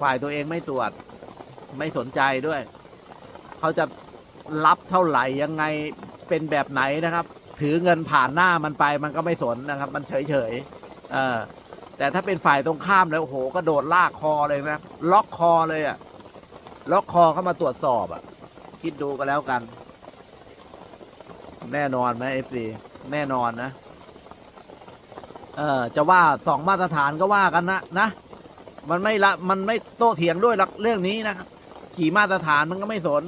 ฝ่ายตัวเองไม่ตรวจ ไม่สนใจด้วย เขาจะรับเท่าไหร่ยังไงเป็นแบบไหนนะครับ ถือเงินผ่านหน้ามันไปมันก็ไม่สนนะครับ มันเฉยเฉยๆเออแต่ถ้าเป็นฝ่ายตรงข้ามแล้วโอ้โหก็โดดลากคอเลยนะล็อกคอเลยอะล็อกคอเข้ามาตรวจสอบอะคิดดูก็แล้วกัน แน่นอนไหมเอฟซีแน่นอนนะ เออจะว่าสองมาตรฐานก็ว่ากันนะนะ มันไม่ละมันไม่โต้เถียงด้วยเรื่องนี้นะครับ ขี่มาตรฐานมันก็ไม่สน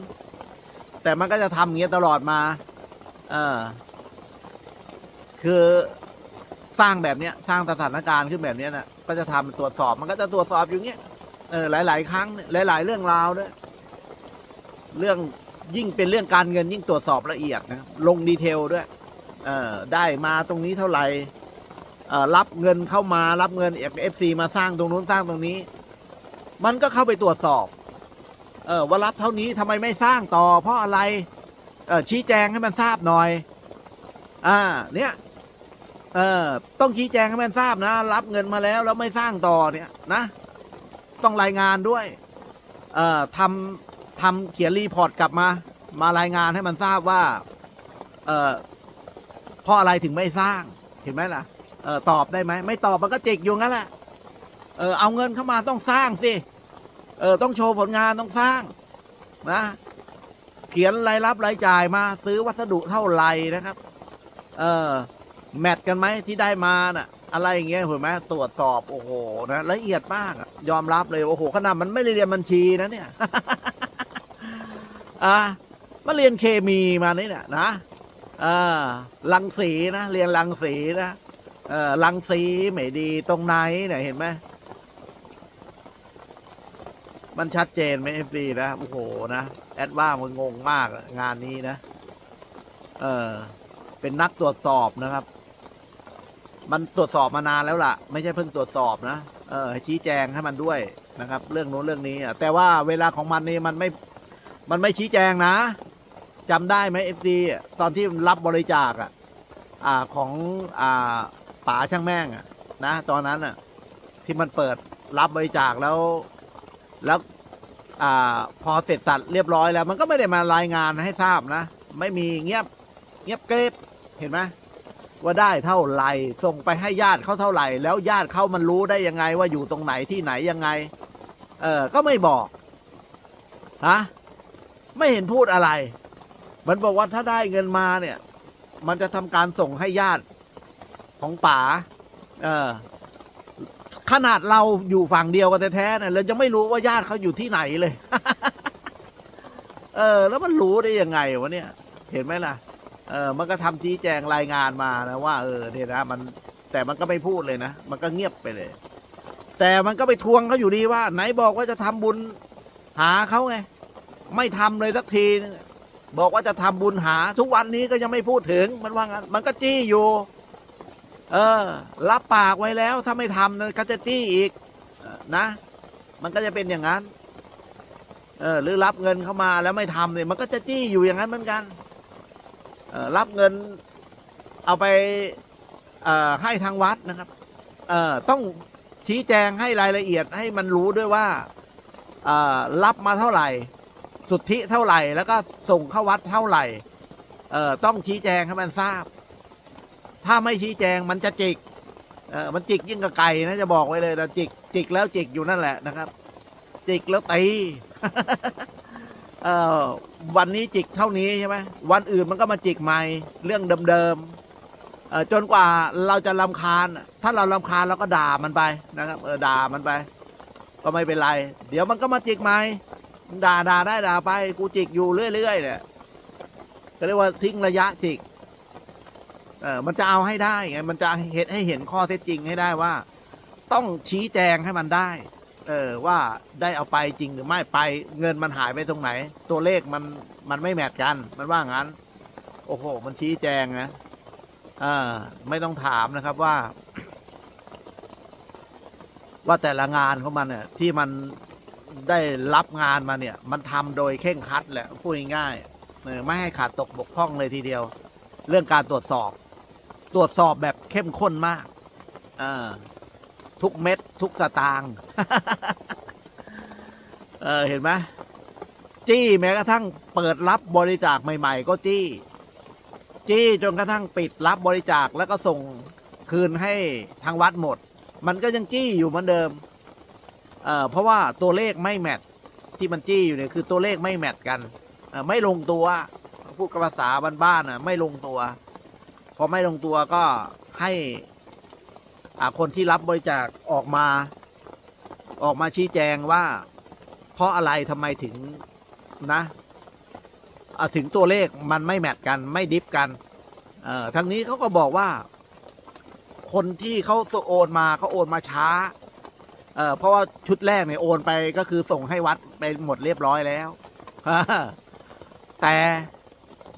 แต่มันก็จะทำอย่างเงี้ยตลอดมา เออคือสร้างแบบเนี้ย สร้างสถานการณ์ขึ้นแบบเนี้ยนะก็จะทำตรวจสอบมันก็จะตรวจสอบอยู่เงี้ยเออหลาย ๆ ครั้งหลาย ๆ เรื่องราวด้วยเรื่องยิ่งเป็นเรื่องการเงินยิ่งตรวจสอบละเอียดนะลงดีเทลด้วย เออได้มาตรงนี้เท่าไหร่ รับเงินเข้ามารับเงินเอฟซีมาสร้างตรงนู้นสร้างตรงนี้ มันก็เข้าไปตรวจสอบ เออว่ารับเท่านี้ทำไมไม่สร้างต่อ เพราะอะไรเออชี้แจงให้มันทราบหน่อย อ่า เนี่ยเออต้องชี้แจงให้มันทราบนะ รับเงินมาแล้วแล้วไม่สร้างต่อเนี่ยนะ ต้องรายงานด้วย เอ่อทำทำเขียนรีพอร์ตกลับมา มารายงานให้มันทราบว่า เอ่อเพราะอะไรถึงไม่สร้างเห็นไหมล่ะ ออตอบได้ไหมไม่ตอบมันก็จิกอยู่งั้นแหละเออเอาเงินเข้ามาต้องสร้างสิเออต้องโชว์ผลงานต้องสร้างนะเขียนรายรับรายจ่ายมาซื้อวัสดุเท่าไหร่นะครับ เออแมทกันไหมที่ได้มาน่ะ อะไรอย่างเงี้ยเห็นไหมตรวจสอบโอ้โหนะละเอียดมากอะยอมรับเลยโอ้โหขนาดมันไม่ได้เรียนบัญชีนะเนี่ยอ่ามาเรียนเคมีมานี่เนี่ยนะเออลังสีนะเรียนลังสีนะ เออลังสีไม่ดีตรงไหนเนี่ยเห็นไหมมันชัดเจนไหมเอฟซีนะโอ้โหนะแอดว่ามันงงมากงานนี้นะ เออ เป็นนักตรวจสอบนะครับ มันตรวจสอบมานานแล้วล่ะ ไม่ใช่เพิ่งตรวจสอบนะเออชี้แจงให้มันด้วยนะครับ เรื่องโน้นเรื่องนี้แต่ว่าเวลาของมันนี่มันไม่ มันไม่ชี้แจงนะจำได้ไหมเอฟซีตอนที่รับบริจาคอะ อ่าของอ่า ป๋าช่างแม่งอะนะตอนนั้นอะที่มันเปิดรับบริจาคแล้ว แล้วอ่าพอเสร็จสัตว์เรียบร้อยแล้ว มันก็ไม่ได้มารายงานให้ทราบนะ ไม่มีเงียบเงียบเกรบเห็นไหมว่าได้เท่าไหร่ส่งไปให้ญาติเขาเท่าไหร่ แล้วญาติเขามันรู้ได้ยังไงว่าอยู่ตรงไหนที่ไหนยังไง เออก็ไม่บอกฮะไม่เห็นพูดอะไร มันบอกว่าถ้าได้เงินมาเนี่ย มันจะทำการส่งให้ญาติ ของป๋าเออขนาดเราอยู่ฝั่งเดียวกันแท้ๆเนี่ยเราจะไม่รู้ว่าญาติเขาอยู่ที่ไหนเลย เออ แล้วมันรู้ได้ยังไงวะเนี่ย เห็นไหมล่ะ เออ มันก็ทำชี้แจงรายงานมานะว่า เออเนี่ยนะมันแต่มันก็ไม่พูดเลยนะ มันก็เงียบไปเลย แต่มันก็ไปทวงเขาอยู่ดีว่า ไหนบอกว่าจะทำบุญหาเขาไง ไม่ทำเลยสักที บอกว่าจะทำบุญหา ทุกวันนี้ก็ยังไม่พูดถึง มันว่างั้น มันก็จี้อยู่ เออ รับปากไว้แล้ว ถ้าไม่ทำเนี่ยก็จะจี้อีกนะ มันก็จะเป็นอย่างนั้น เออ หรือรับเงินเข้ามาแล้วไม่ทำเนี่ยมันก็จะจี้อยู่อย่างนั้นเหมือนกัน เออรับเงินเอาไปเอ่อให้ทางวัดนะครับ เอ่อต้องชี้แจงให้รายละเอียดให้มันรู้ด้วยว่าเอ่อรับมาเท่าไหร่ สุทธิเท่าไหร่ แล้วก็ส่งเข้าวัดเท่าไหร่ เอ่อต้องชี้แจงให้มันทราบ ถ้าไม่ชี้แจงมันจะจิกเออมันจิกยิ่งกับไก่นะจะบอกไว้เลยนะจิกจิกแล้วจิกอยู่นั่นแหละนะครับ จิกแล้วตีเออวันนี้จิกเท่านี้ใช่ไหมวันอื่นมันก็มาจิกใหม่ เรื่องเดิมๆเออจนกว่าเราจะลำคาญ ถ้าเราลำคาญเราก็ด่ามันไปนะครับเออด่ามันไป ก็ไม่เป็นไร เดี๋ยวมันก็มาจิกใหม่ด่าด่าได้ด่าไป กูจิกอยู่เรื่อยๆเนี่ยก็เรียกว่าทิ้งระยะจิก เออมันจะเอาให้ได้ไงมันจะเห็นให้เห็นข้อเท็จจริงให้ได้ว่า ต้องชี้แจงให้มันได้ เออว่าได้เอาไปจริงหรือไม่ไปเงินมันหายไปตรงไหน ตัวเลขมันมันไม่แมทกัน มันว่างั้น โอ้โห มันชี้แจงนะเออไม่ต้องถามนะครับว่า ว่าแต่ละงานของมันเนี่ยที่มันได้รับงานมาเนี่ย มันทำโดยเข่งครัดแหละพูดง่ายๆไม่ให้ขาดตกบกพร่องเลยทีเดียว เรื่องการตรวจสอบ ตรวจสอบแบบเข้มข้นมากทุกเม็ด ทุกสตางค์ออเห็นไหมจี้แม้กระทั่งเปิดรับบริจาคใหม่ ๆ ก็จี้ จี้จนกระทั่งปิดรับบริจาคแล้วก็ส่งคืนให้ทางวัดหมด มันก็ยังจี้อยู่เหมือนเดิมเออเพราะว่าตัวเลขไม่แมทที่มันจี้อยู่เนี่ยคือตัวเลขไม่แมทกันไม่ลงตัว พูดกับภาษาบ้านๆอะ ไม่ลงตัว พอไม่ลงตัวก็ให้อ่าคนที่รับบริจาคออกมาออกมาชี้แจงว่า เพราะอะไรทำไมถึงนะถึงตัวเลขมันไม่แมทกันไม่ดิฟกันเออทางนี้เขาก็บอกว่า คนที่เขาโอนมาเขาโอนมาช้าเออเพราะว่าชุดแรกเนี่ยโอนไปก็คือส่งให้วัดไปหมดเรียบร้อยแล้วแต่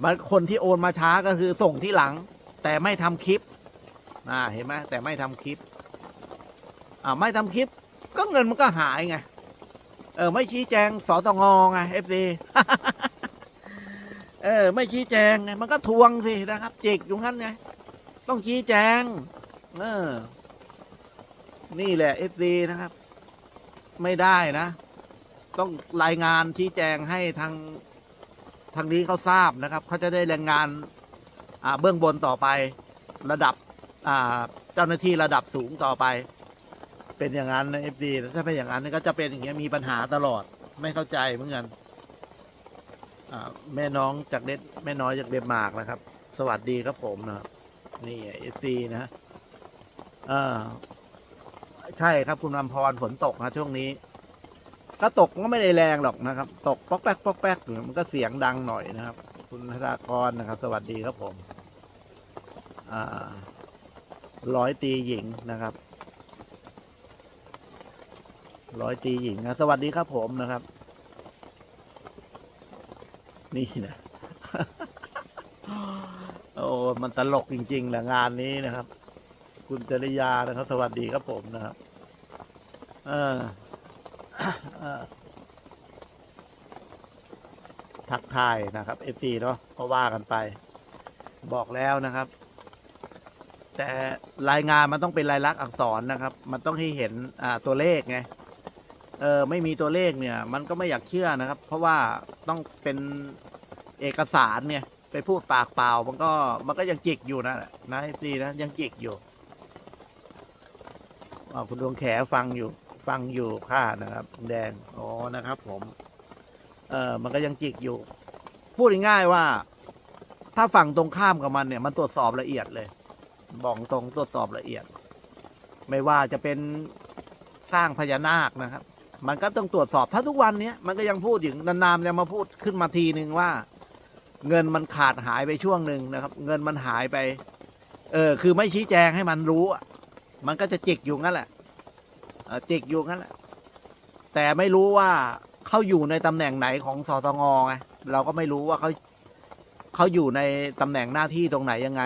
มันคนที่โอนมาช้าก็คือส่งที่หลัง แต่ไม่ทำคลิปอ่าเห็นไหมแต่ไม่ทำคลิปอ่าไม่ทำคลิป ก็เงินมันก็หายไงเออ ไม่ชี้แจงสตงไงเอฟซีเออ ไม่ชี้แจงไงมันก็ทวงสินะครับจิกอยู่งั้นไงต้องชี้แจง เออ นี่แหละเอฟซีนะครับ ไม่ได้นะ ต้องรายงานชี้แจงให้ทางทางนี้เขาทราบนะครับ เขาจะได้รายงาน เบื้องบนต่อไประดับเจ้าหน้าที่ระดับสูงต่อไป เป็นอย่างนั้นเอฟซีถ้าเป็นอย่างนั้นก็จะเป็นอย่างเงี้ยมีปัญหาตลอดไม่เข้าใจเหมือนกันแม่น้องจากเด็แม่น้อยจากเดนมาร์กนะครับ สวัสดีครับผมนะครับนี่เอฟซีนะเออใช่ครับคุณลำพรฝนตกนะช่วงนี้ ก็ตกก็ไม่ได้แรงหรอกนะครับ ตกป๊อกแป๊กป๊อกแป๊กมันก็เสียงดังหน่อยนะครับ คุณธนากรนะครับ สวัสดีครับผมร้อยตีหญิงนะครับ ร้อยตีหญิงนะสวัสดีครับผมนะครับ นี่นะโอ้มันตลกจริงๆแหละงานนี้นะครับ คุณจริยานะครับ สวัสดีครับผมนะครับ เออ ทักทายนะครับเอฟซีเนาะก็ว่ากันไป บอกแล้วนะครับ แต่รายงานมันต้องเป็นลายลักษณ์อักษรนะครับ มันต้องให้เห็นอ่าตัวเลขไงเออไม่มีตัวเลขเนี่ย มันก็ไม่อยากเชื่อนะครับ เพราะว่าต้องเป็นเอกสารเนี่ยไปพูดปากเปล่า มันก็มันก็ยังจิกอยู่นะนะเอฟซีนะยังจิกอยู่คุณดวงแขฟังอยู่ ฟังอยู่ค่านะครับแดงอ๋อนะครับ ผม เออมันก็ยังจิกอยู่ พูดง่ายๆว่า ถ้าฝั่งตรงข้ามกับมันเนี่ย มันตรวจสอบละเอียดเลย บอกตรงตรวจสอบละเอียด ไม่ว่าจะเป็นสร้างพญานาคนะครับ มันก็ต้องตรวจสอบถ้าทุกวันเนี้ยมันก็ยังพูดอยู่นานๆจะมาพูดขึ้นมาทีหนึ่งว่า เงินมันขาดหายไปช่วงหนึ่งนะครับ เงินมันหายไป เออ คือไม่ชี้แจงให้มันรู้อะมันก็จะจิกอยู่งั้นแหละเออจิกอยู่งั้นแหละ แต่ไม่รู้ว่า เขาอยู่ในตำแหน่งไหนของสตงไงเราก็ไม่รู้ว่าเขาเขาอยู่ในตำแหน่งหน้าที่ตรงไหนยังไง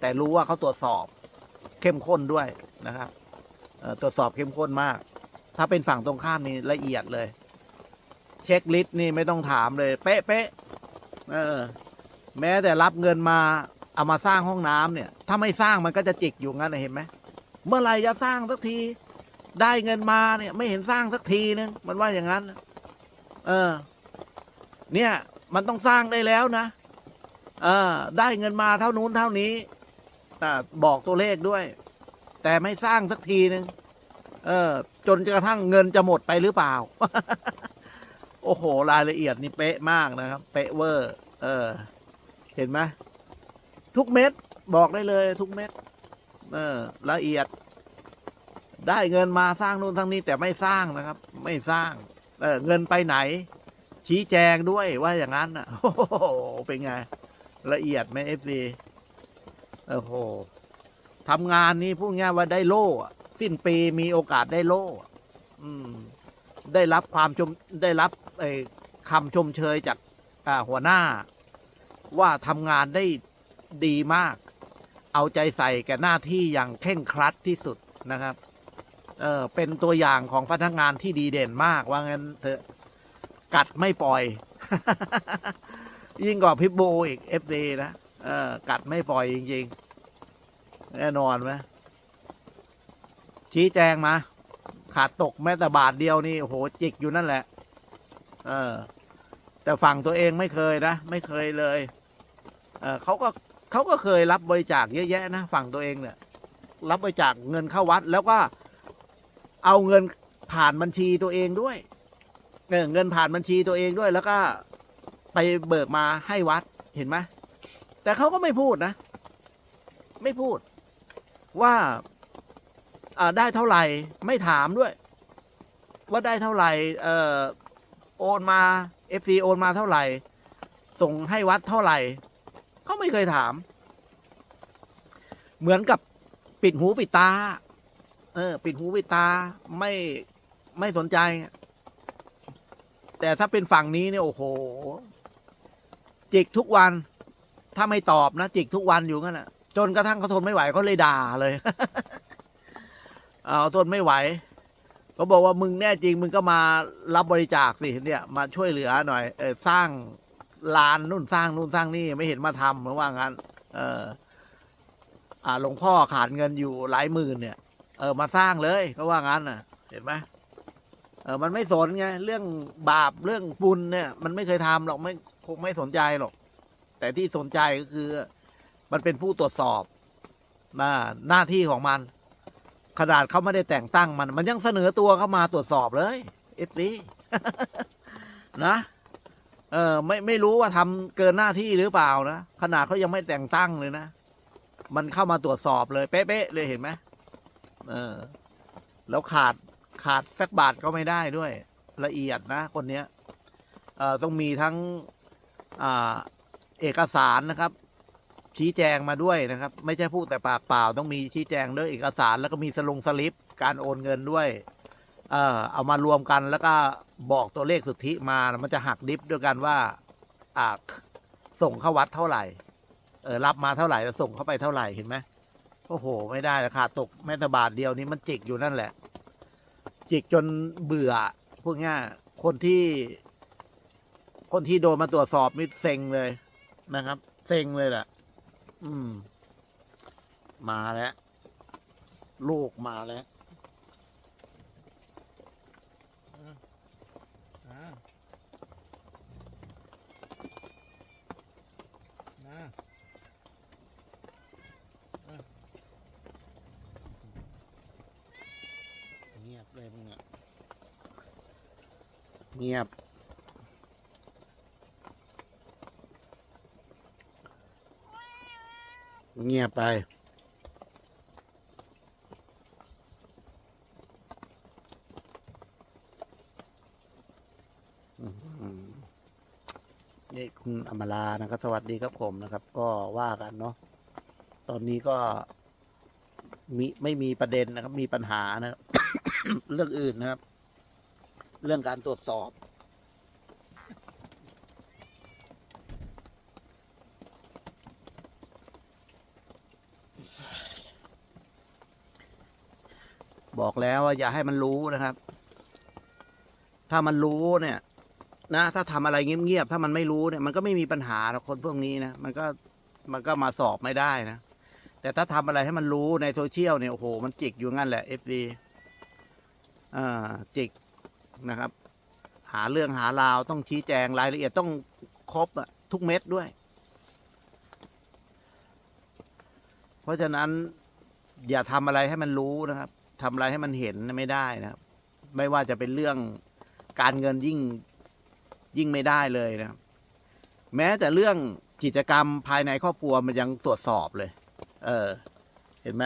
แต่รู้ว่าเขาตรวจสอบเข้มข้นด้วยนะครับตรวจสอบเข้มข้นมาก ถ้าเป็นฝั่งตรงข้ามนี่ละเอียดเลย เช็คลิสต์นี่ไม่ต้องถามเลย เป๊ะเป๊ะเออ แม้แต่รับเงินมาเอามาสร้างห้องน้ำเนี่ย ถ้าไม่สร้างมันก็จะจิกอยู่งั้นเห็นไหมเมื่อไหร่จะสร้างสักที ได้เงินมาเนี่ย ไม่เห็นสร้างสักทีนึงมันว่าอย่างนั้น เออ เนี่ยมันต้องสร้างได้แล้วนะเออได้เงินมาเท่านู้นเท่านี้อ่บอกตัวเลขด้วย แต่ไม่สร้างสักทีนึงเออ จนกระทั่งเงินจะหมดไปหรือเปล่า โอ้โห รายละเอียดนี่เป๊ะมากนะครับ เป๊ะเวอร์ เออ เห็นไหมทุกเม็ดบอกได้เลย ทุกเม็ดเออ ละเอียด ได้เงินมาสร้างนู่นทั้งนี้ แต่ไม่สร้างนะครับ ไม่สร้าง เเงินไปไหน ชี้แจงด้วยว่าอย่างนั้นอะโอ้โหเป็นไง ละเอียดไหมเอฟซีโอ้โหทำงานนี้พูดง่ายว่าได้โล่สิ้นปีมีโอกาสได้โล่อืม ได้รับความชมได้รับไอ้คำชมเชยจากาหัวหน้า ว่าทำงานได้ดีมาก เอาใจใส่แก่หน้าที่อย่างเคร่งครัดที่สุดนะครับ เออเป็นตัวอย่างของพนักงานที่ดีเด่นมากว่างั้นเถอะกัดไม่ปล่อย ยิ่งกว่าพิบโบอีกเอฟซีนะเออกัดไม่ปล่อยจริงๆ แน่นอนไหมชี้แจงมา ขาดตกแม้แต่บาทเดียวนี่โหจิกอยู่นั่นแหละ เออ แต่ฝั่งตัวเองไม่เคยนะ ไม่เคยเลย เออเขาก็เขาก็เคยรับบริจาคเยอะแยะนะ ฝั่งตัวเองเนี่ย รับบริจาคเงินเข้าวัดแล้วก็ เอาเงินผ่านบัญชีตัวเองด้วยเออเงินผ่านบัญชีตัวเองด้วย แล้วก็ไปเบิกมาให้วัดเห็นไหมแต่เขาก็ไม่พูดนะ ไม่พูด ว่าได้เท่าไหร่ ไม่ถามด้วย ว่าได้เท่าไหร่เอ่อโอนมาเอฟซีโอนมาเท่าไหร่ ส่งให้วัดเท่าไหร่เขาไม่เคยถาม เหมือนกับปิดหูปิดตา ออ ปิดหูปิดตาไม่ไม่สนใจ แต่ถ้าเป็นฝั่งนี้เนี่ยโอ้โห จิกทุกวัน ถ้าไม่ตอบนะจิกทุกวันอยู่งั้นแหละจนกระทั่งเขาทนไม่ไหวเขาเลยด่าเลยเอาทนไม่ไหวเขาบอกว่ามึงแน่จริง มึงก็มารับบริจาคสิเนี่ย มาช่วยเหลือหน่อยเออสร้างลานนู่นสร้างนู่นสร้างนี่ไม่เห็นมาทำเหมือว่างั้น เออ อ่าหลวงพ่อขาดเงินอยู่หลายหมื่นเนี่ย เออมาสร้างเลยเขาว่างั้นน่ะ เห็นไหมเออมันไม่สนไงเรื่องบาปเรื่องบุญเนี่ย มันไม่เคยทำหรอกไม่คงไม่สนใจหรอก แต่ที่สนใจก็คือ มันเป็นผู้ตรวจสอบนะหน้าที่ของมัน ขนาดเขาไม่ได้แต่งตั้งมัน มันยังเสนอตัวเข้ามาตรวจสอบเลยเอฟซีนะเออไม่ไม่รู้ว่าทำเกินหน้าที่หรือเปล่านะขนาดเขายังไม่แต่งตั้งเลยนะ มันเข้ามาตรวจสอบเลย เป๊ะๆเลยเห็นไหม เออ แล้วขาดขาดสักบาทก็ไม่ได้ด้วย ละเอียดนะ คนเนี้ยเอ่อต้องมีทั้งอ่าเอกสารนะครับ ชี้แจงมาด้วยนะครับ ไม่ใช่พูดแต่ปากเปล่า ต้องมีชี้แจงด้วยเอกสารแล้วก็มีสลงสลิป การโอนเงินด้วย เออเอามารวมกันแล้วก็บอกตัวเลขสุทธิมา มันจะหักดิฟด้วยกันว่า อ่าส่งเข้าวัดเท่าไหร่ เออรับมาเท่าไหร่แล้วส่งเข้าไปเท่าไหร่เห็นไหม โอ้โห ไม่ได้ราคาตกแม้แต่บาทเดียวนี้มันจิกอยู่นั่นแหละ จิกจนเบื่อ พวกนี้คนที่ คนที่โดนมาตรวจสอบนี่เซ็งเลยนะครับ เซ็งเลยแหละ อืม มาแล้ว ลูกมาแล้วอะอะมาอะเงียบเลยมึงอะเงียบ เงียบไปอืมนี่คุณอมรานะครับสวัสดีครับผมนะครับ ก็ว่ากันเนาะ ตอนนี้ก็มีไม่มีประเด็นนะครับ มีปัญหานะครับ เรื่องอื่นนะครับ เรื่องการตรวจสอบ บอกแล้วว่าอย่าให้มันรู้นะครับ ถ้ามันรู้เนี่ย นะ ถ้าทำอะไรเงียบๆถ้ามันไม่รู้เนี่ย มันก็ไม่มีปัญหาหรอกคนพวกนี้นะมันก็มันก็มาสอบไม่ได้นะแต่ถ้าทำอะไรให้มันรู้ในโซเชียลเนี่ยโอ้โหมันจิกอยู่งั้นแหละเอฟดีอ่าจิก นะครับ หาเรื่องหาราวต้องชี้แจงรายละเอียดต้องครบอะทุกเม็ดด้วย เพราะฉะนั้นอย่าทำอะไรให้มันรู้นะครับทำอะไรให้มันเห็นไม่ได้นะครับ ไม่ว่าจะเป็นเรื่องการเงินยิ่งยิ่งไม่ได้เลยนะครับ แม้แต่เรื่องกิจกรรมภายในครอบครัวมันยังตรวจสอบเลย เออ เห็นไหม